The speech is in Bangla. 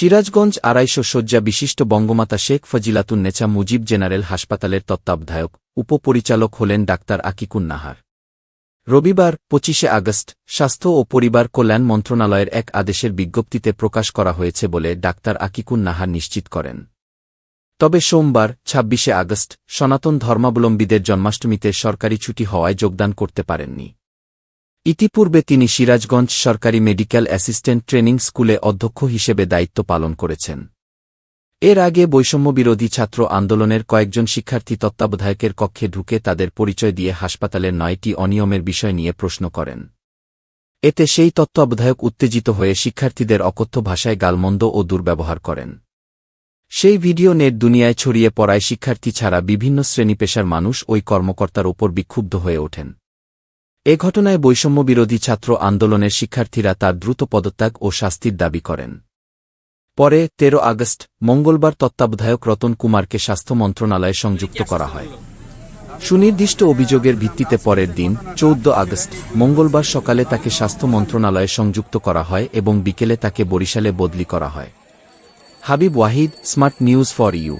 সিরাজগঞ্জ আড়াইশো শয্যা বিশিষ্ট বঙ্গমাতা শেখ ফজিলাতুন্নেছা মুজিব জেনারেল হাসপাতালের তত্ত্বাবধায়ক, উপপরিচালক হলেন ডাক্তার আকিকুন নাহার। রবিবার, পঁচিশে আগস্ট, স্বাস্থ্য ও পরিবার কল্যাণ মন্ত্রণালয়ের এক আদেশের বিজ্ঞপ্তিতে প্রকাশ করা হয়েছে বলে ডাক্তার আকিকুন নাহার নিশ্চিত করেন। তবে সোমবার ২৬শে আগস্ট, সনাতন ধর্মাবলম্বীদের জন্মাষ্টমীতে সরকারি ছুটি হওয়ায় যোগদান করতে পারেননি। ইতিপূর্বে তিনি সিরাজগঞ্জ সরকারি মেডিকেল অ্যাসিস্ট্যান্ট ট্রেনিং স্কুলে অধ্যক্ষ হিসেবে দায়িত্ব পালন করেছেন। এর আগে বৈষম্যবিরোধী ছাত্র আন্দোলনের কয়েকজন শিক্ষার্থী তত্ত্বাবধায়কের কক্ষে ঢুকে তাদের পরিচয় দিয়ে হাসপাতালের নয়টি অনিয়মের বিষয় নিয়ে প্রশ্ন করেন। এতে সেই তত্ত্বাবধায়ক উত্তেজিত হয়ে শিক্ষার্থীদের অকথ্য ভাষায় গালমন্দ ও দুর্ব্যবহার করেন। সেই ভিডিও নেট দুনিয়ায় ছড়িয়ে পড়ায় শিক্ষার্থী ছাড়া বিভিন্ন শ্রেণীপেশার মানুষ ওই কর্মকর্তার ওপর বিক্ষুব্ধ হয়ে ওঠেন। এ ঘটনায় বৈষম্যবিরোধী ছাত্র আন্দোলনের শিক্ষার্থীরা তার দ্রুত পদত্যাগ ও শাস্তির দাবি করেন। পরে ১৩ আগস্ট, মঙ্গলবার তত্ত্বাবধায়ক রতন কুমারকে স্বাস্থ্য মন্ত্রণালয়ে সংযুক্ত করা হয়। সুনির্দিষ্ট অভিযোগের ভিত্তিতে পরের দিন, চৌদ্দ আগস্ট, মঙ্গলবার সকালে তাকে স্বাস্থ্য মন্ত্রণালয়ে সংযুক্ত করা হয় এবং বিকেলে তাকে বরিশালে বদলি করা হয়। Habib Wahid, smart news for you.